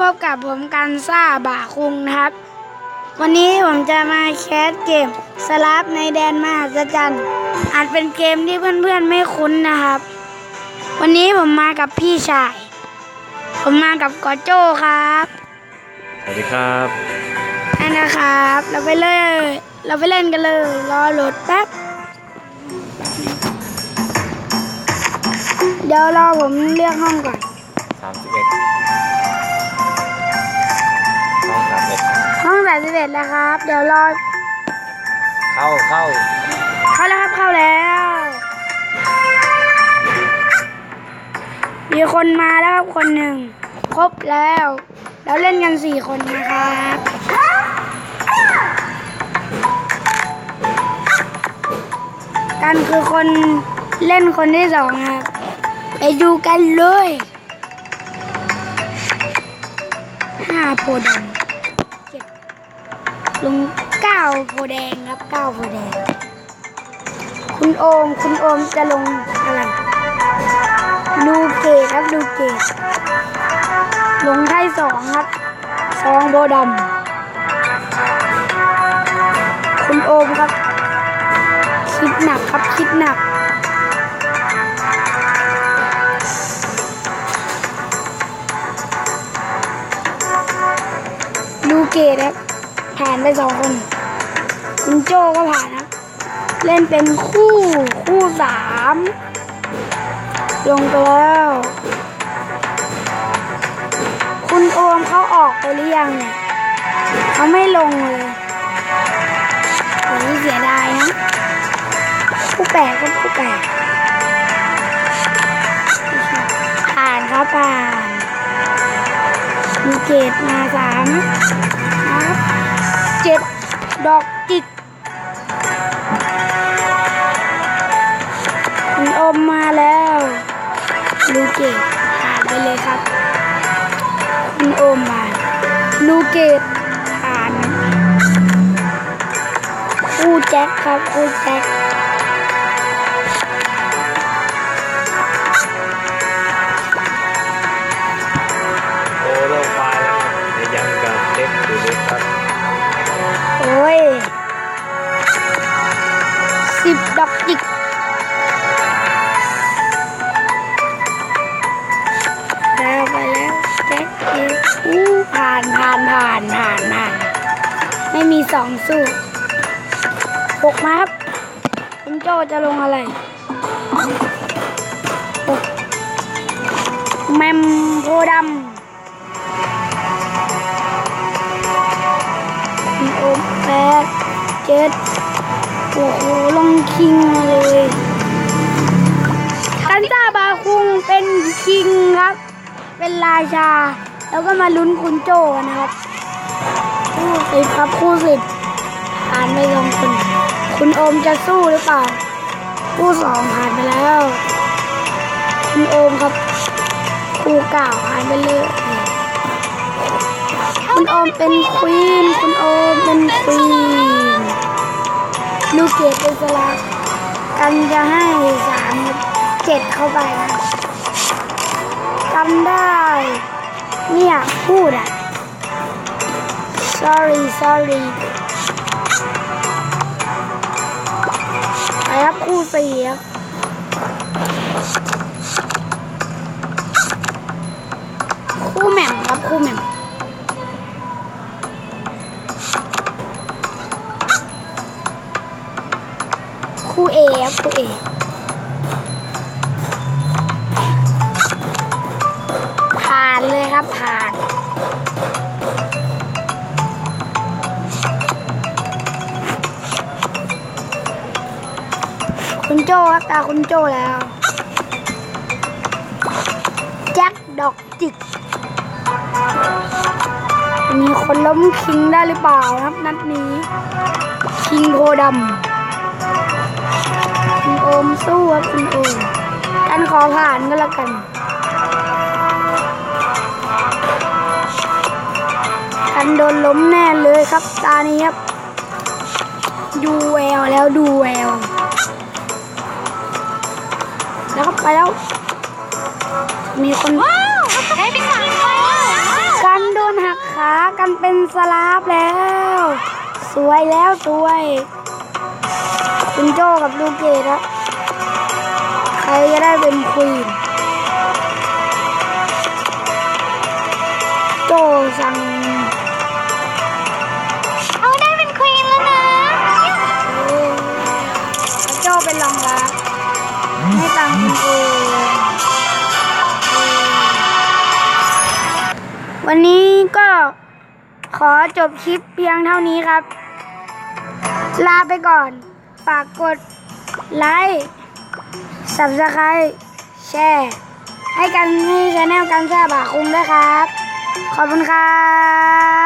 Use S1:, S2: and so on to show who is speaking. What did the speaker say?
S1: พบกับผมกันซ่าบ่าคุงนะครับ วันนี้ผมจะมาแคสเกมสลับในแดนมหัศจรรย์อาจเป็นเกมที่เพื่อนๆไม่คุ้นนะครับ วันนี้ผมมากับพี่ชาย ผมมากับกอโจ้ครับ
S2: สวัสดีครับ
S1: นั่นนะครับ เราไปเลยเราไปเล่นกันเลยรอโหลดแป๊บเดี๋ยวรอผมเลือกห้องก่อน
S2: 31ห้
S1: เดี๋ยวรอ
S2: เข้าเข้า
S1: เข้าแล้วครับเข้าแล้ว มีคนมาแล้วครับคนหนึ่ง ครบแล้ว แล้วเล่นกันสี่คนนะครับกันคือคนเล่นคนที่สองครับ ไปดูกันเลยห้าโพธิ์ดำเจ็ด ลงเก้าโพแดงครับเก้าโพแดง คุณโอม คุณโอมจะลงอะไรดูเกตครับดูเกตลงไพ่สองครับสองโบดำคุณโอมครับ คิดหนักครับคิดหนักดูเกตครับ ผ่านไปสองคนคุณโจก็ผ่านครับเล่นเป็นคู่คู่สามลงไปแล้ว คุณโอมเขาออกไปหรือยังเนี่ยเขาไม่ลงเลยโอ้ยเสียดายนะคู่แปดก็คู่แปดผ่านครับผ่านมีเกตมาสามนะครับ เจ็ดดอกจิกคุณอมมาแล้วลูเกตผ่านไปเลยครับคุณอมมาลูเกตผ่านคู่แจ็คครับคู่แจ็ค
S2: โอ้โลกไฟแล้วยังกับเทปอยู่เลยครับ
S1: สิบดอกจิกแล้วไปแล้วแจ็คเออู้ผ่านผ่านผ่านผ่านผ่านไม่มีสองสู้หกมาครับคุณโจจะลงอะไรหกแมมโพดำโอมแปดเจ็ด อ้โหลงคิงมาเลยกันซาบาคุงเป็นคิงครับ เป็นราชา แล้วก็มาลุ้นคุณโจกันนะครับคู่สิบครับคู่สิบผ่านไปสองคนคุณโอมจะสู้หรือเปล่า คู่สองผ่านไปแล้ว คุณโอมครับ คู่เก่าผ่านไปเลยคุณโอมเป็นควีน คุณโอมเป็นควีน ลูกเกดเป็นสลักกันจะให้สามเจ็ดเข้าไปนะจำได้เนี่ยพูดอะ sorry sorry ไปครับคู่สี่ครับคู่แหม่มครับคู่แหม่ม เอครับคู่เอผ่านเลยครับผ่านคุณโจครับตาคุณโจแล้วแจ็คดอกจิกมีคนล้มคิงได้หรือเปล่าครับนัดนี้ คิงโพดำ คุณโอมสู้ครับคุณโอมกันขอผ่านก็แล้วกันกันโดนล้มแน่เลยครับตานี้ครับ ดูแววแล้วดูแวว แล้วก็ไปแล้ว มีคน
S3: ได้ไปสามคน
S1: กันโดรเป็นสลาฟแล้ว สวยแล้วสวย คุณโจกับลูกเกดครับใครจะได้เป็นควีนโจสั่ง
S3: เอาได้เป็นควีนแล้วนะ
S1: เออโจเป็นรองรับให้ตังค์คุณโอวันนี้ก็ขอจบคลิปเพียงเท่านี้ครับ ลาไปก่อน ฝากกดไลค์ subscribe แชร์ ให้กันให้ชาแนลกันแซ่บาคุงด้วยครับ ขอบคุณครับ